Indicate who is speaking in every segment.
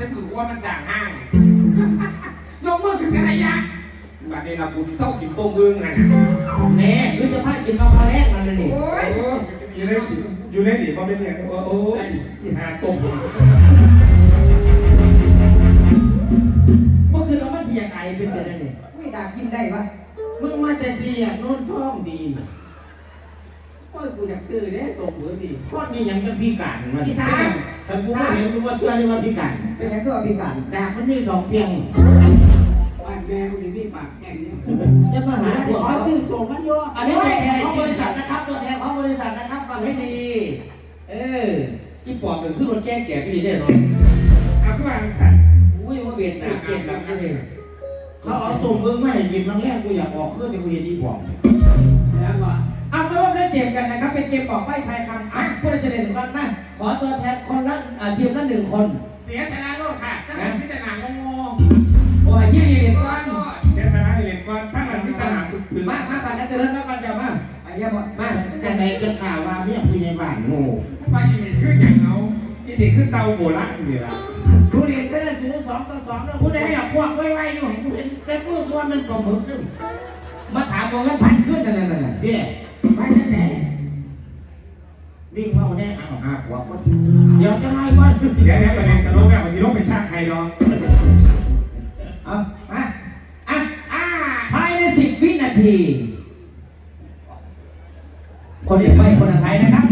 Speaker 1: ฉันถือว่ามันสั่งห้างยกมือขึ้นกันไรยะบัดนี้เรากูที่เศร้ากินต้มอึ่งไงนะ
Speaker 2: แน่คือจะพากินมาพาแรกนั่นเลยนี่
Speaker 1: โอ้ย
Speaker 3: อยู่ในอยู่ในหนีมาเป็นเนี่ย
Speaker 1: โอ้ยหาต้ม
Speaker 2: เมื่อคืนเรามาเทียงไอเป็นเดือนนี่
Speaker 4: ไม่ด่ากินได้ปะมึงมาแต่เสียโน่นท้องดีโอ้ยกูอยากซื้อเด้ส่งเบอร์ดี
Speaker 5: ข้อนี้ยังเป็นพิการมัน
Speaker 4: พี่ช้าง
Speaker 5: ฉันกูไม่เห็นกูว่าเชื่อเลยว่าพิการ
Speaker 4: เป็นไงตัวพิการ
Speaker 5: ดาบมันมีสองเพียง
Speaker 4: บ้านแม่กูนี่พี่ปากแก่งเนี่ย
Speaker 2: จะมาหา
Speaker 4: ขอซื้อส่งมันโย
Speaker 2: อันนี้ตัวแทนของบริษัทนะครับตัวแทนของบริษัทนะครับฟังให้ดี เออที่ปอดเป็นขึ้นรถแก้แก่ไปดีแน่นอน
Speaker 1: เอาขึ้นมาสั่น
Speaker 2: อุ้ยว่าเวียดนามเวียดนามนี่เลย
Speaker 5: เขาเอาตุ่มมึงไม่ให้กินครั้งแรกกูอยากออกเครื่องในกูเห็นดีผ่อง
Speaker 4: แล้วก็
Speaker 2: เอามาร่วมเล่นเกมกันนะครับเป็นเกมบอกใบ้ทายคำอะผู้ได้เสนอของเรานะ ขอตัวแทนคนละอ่าทีมละหนึ่งคน
Speaker 1: เสียสละโลดค่ะตั้งแต่พิจารณางงง
Speaker 2: โอ้ยยี่ยี่
Speaker 1: ๆ
Speaker 2: ก้
Speaker 1: ก้
Speaker 2: อ
Speaker 1: อนน
Speaker 3: เสียสละให้เรียนก่อนถ้ามันที่ตลาดปืน
Speaker 2: มามาปั่นกันเจริญมาปั่นจะมา
Speaker 4: ไอ้เหี้ยหมด
Speaker 2: มา
Speaker 5: แต่ไหนจะข่าวว่าเมียผู้ใหญ่บ้านโง่
Speaker 1: ไปยิงขึ้นอย่างเขา
Speaker 3: อีนี่ขึ้นเตาโบราณนี่ละ
Speaker 5: ทุเรียนก็ได้ซื้อสองต่อสองแล้วผู้ใดอยากควักไว้ๆอยู่ให้กูเห็นแต่พูดว่ามันก็มึกด้วย
Speaker 2: มาถามว่าเงินพันขึ้นนั่นนั่นนั่น
Speaker 5: เดี๋ยวไปที่ไหน วิ่งเมาแน่เอาหาขวบก่อนเดี๋ยวจะไล่บ้าน
Speaker 3: เดี๋ยวเดี๋ยวประเด็นตลกเนี่ยมันจะลงไปชาติใครเนาะ
Speaker 5: เอามา
Speaker 2: อะอ่าภายในสิบวินาที คนเด็กไปคนไทยนะครับ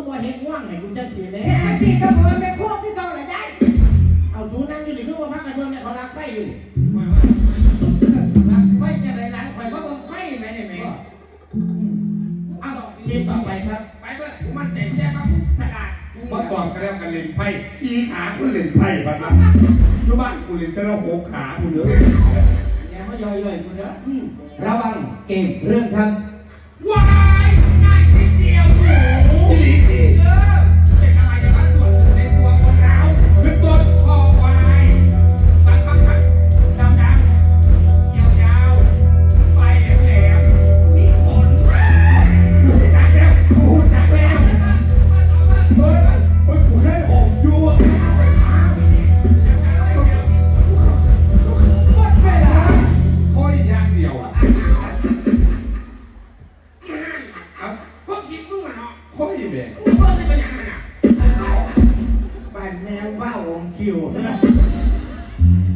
Speaker 2: คื
Speaker 4: อว่า
Speaker 5: เห็น
Speaker 4: ว่า
Speaker 5: งไงกูจะเสียแล้
Speaker 4: เห็น
Speaker 5: ว
Speaker 4: อาชีพตำรวจเป็นพวกที่เก่าหรือไง
Speaker 5: เอาสูนั่งอยู่นี่คือว่าพักการเมืองเนี่ยเขารักไฟอยู่
Speaker 2: ไม่จะไรร้านข่อยว่าเบิ่งไฟไหมเนี่ยแม่เอาทีมต่อไปครับ
Speaker 1: ไปเพื่อนผมมันแต่เสียครับสลัด
Speaker 3: มาตอบกันแล้วกันเล่นไพ่สี่ขาคุณเล่นไพ่บัดนั้นอยู่บ้านกูเล่นแต่ละหกขาคุณเด้อ
Speaker 5: อย่ามาย่อยๆกูเด้ออืม
Speaker 2: ระวังเกมเริ่มครับ
Speaker 1: วา มึ
Speaker 3: งเพิ่
Speaker 1: งเป็นยังไงอะ
Speaker 5: บ้านแมวว่าองคิว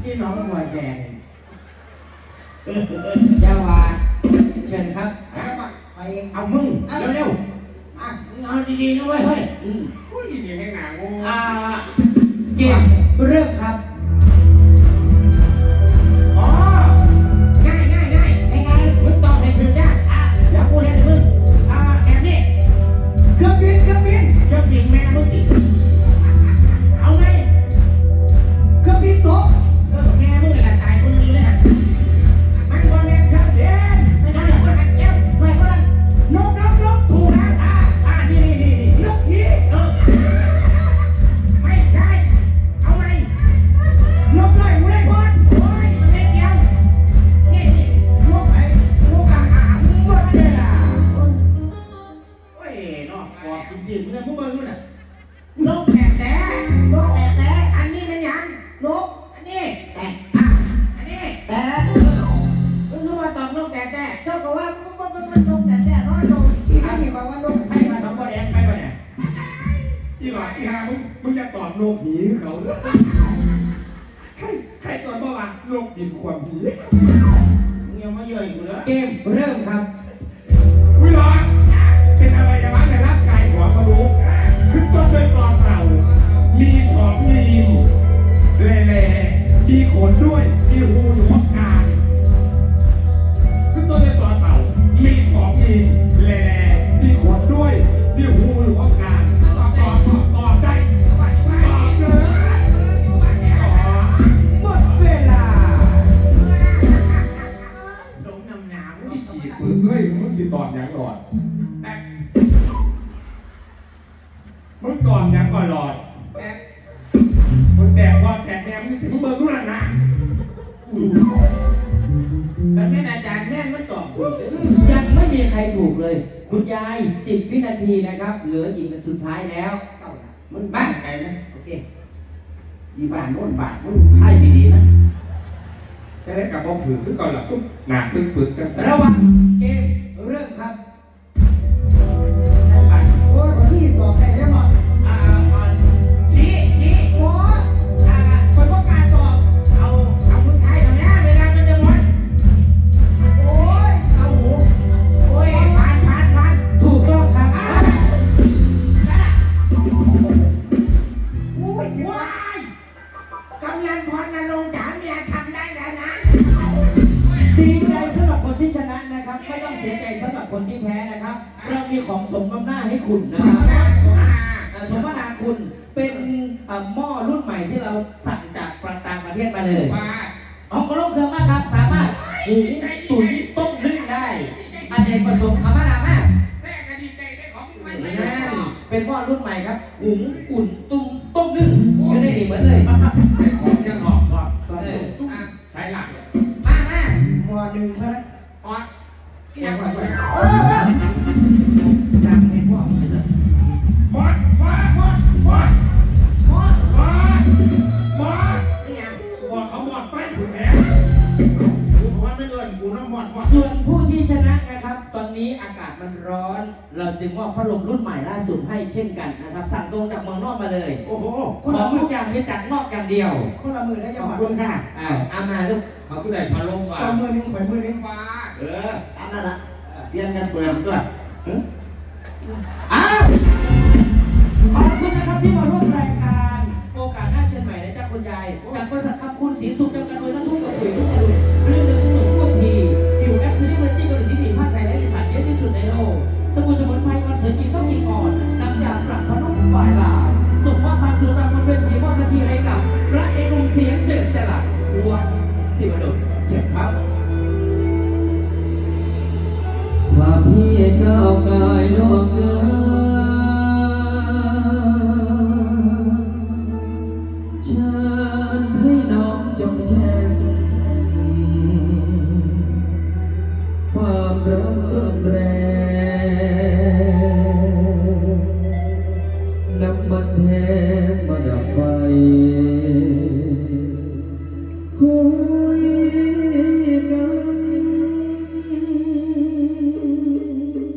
Speaker 5: พี่น้องหัวแดง
Speaker 2: เจ้าวาเชิญครับ
Speaker 4: ไปเอง
Speaker 5: เอามึงเร็วๆอะมึงเอาดีๆด้วยเฮ้ยอืม
Speaker 1: ผู้หญิงอย่างให้หนาง
Speaker 5: อ่า
Speaker 2: เกมเริ่มครับ
Speaker 5: เขา
Speaker 3: ใครใครตอบบ่ว่าโลกดินความผี
Speaker 5: มึงยังมาเยอะอยู่เหรอ
Speaker 2: เกมเริ่มครับ
Speaker 3: วิลอนเป็นอะไรกันวะในร่างกายของมนุษย์ขึ้นต้นด้วยกอเต่ามีสองรีม ก่อนหลอด
Speaker 1: แป๊บ
Speaker 3: คนแตกว่าแตกแนวมึงสิมึงเบิร์รู้หนักนะ
Speaker 5: ฉันแม่นอาจารย์แม่นมันตอบถูก
Speaker 2: ยังไม่มีใครถูกเลย คุณยาย10วินาทีนะครับ เหลืออีกนาทีสุดท้ายแล้ว
Speaker 5: มันบ้านไกลนะโอเคอีบ้านโน่นบ้านมึงใช่ดีๆนะ
Speaker 3: จะได้กลับมาผือคือก่อนหลับซุปหนักปึกปึกๆกันซะ
Speaker 2: ระหว่างเกมเริ่มครับ สียใจสำหรับคนที่แพ้นะครับ เรามีของสมน้ำหน้าให้คุณนะครับ
Speaker 1: อ่า
Speaker 2: อ่าสมนาคุณเป็นอ่าหม้อรุ่นใหม่ที่เราสั่งจากประต่างประเทศมาเลย
Speaker 1: ว่า
Speaker 2: ของกระโลกเครื่องมากครับสามารถหุงตุ๋นต้มนึ่งได้อันเนกประสงค์คำว่านามาก
Speaker 1: แม่ก็ดีใจได้ของใหม่
Speaker 2: นี่
Speaker 1: ๆ
Speaker 2: นะ
Speaker 1: นะ
Speaker 2: เป็นหม้อรุ่นใหม่ครับหุงอุ่นตุ้มต้มนึ่งก็ได้ดีเหมือนเลย
Speaker 3: ให้ของยังหลอกว่า
Speaker 2: เออ
Speaker 1: อะสายหลัก
Speaker 2: มามา
Speaker 4: หมวดหนึ่งเท่านั้น
Speaker 1: ออด เอียงก่อนไป
Speaker 4: เออ
Speaker 5: จำให้พ่อมันเลย
Speaker 3: หมดหมดหมดหมด
Speaker 4: หมด
Speaker 3: หมดหมด
Speaker 5: ไม่ยัง
Speaker 3: หมดเขาหมดไฟถูกแหม
Speaker 5: กูบอกว่าไม่เกินกูน้ำหมดหมด
Speaker 2: ส่วนผู้ที่ชนะนะครับ ตอนนี้อากาศมันร้อน เราจึงมอบพัดลมรุ่นใหม่ล่าสุดให้เช่นกันนะครับ สั่งตรงจากเมืองนอกมาเลย
Speaker 5: โอ้โห
Speaker 2: ของทุกอย่างมีจากนอกอย่างเดียว
Speaker 4: คนละมือได้
Speaker 5: ข
Speaker 4: ยัง
Speaker 5: อบ
Speaker 4: หมด
Speaker 5: คุณค่ะ
Speaker 2: อ่าเอามาลูก
Speaker 1: เขาคือได้พัดลมว่ะ
Speaker 4: ตอนมือหนึ่งข่อยมือหนึ่ง
Speaker 1: ว่า
Speaker 5: เออตามนั่นละเป ลี่ยนกันเปิดด้วยเอ้าว
Speaker 2: ขอบคุณนะครับที่มาร่วมรายการ โอกาสหน้าเชิญใหม่นะจ๊ะคุณยายจากบริษัทคำคุณศรีสุขจำกัดโดยท่านทุ่งกับปุ๋ยลูกอรุณเรื่องหนึ่งสูงกว่าทีอยู่แอปซีรีส์เวอร์ตี้เกาหลีที่มีภาคไทยและอีสานเยอะที่สุดในโลกสมุนสมุนไพรคอนเสิร์ตกินต้องกินก่อนน้ำยาปรับพนุ่มฝ่ายลาย ก้า
Speaker 6: วกายนอกกาย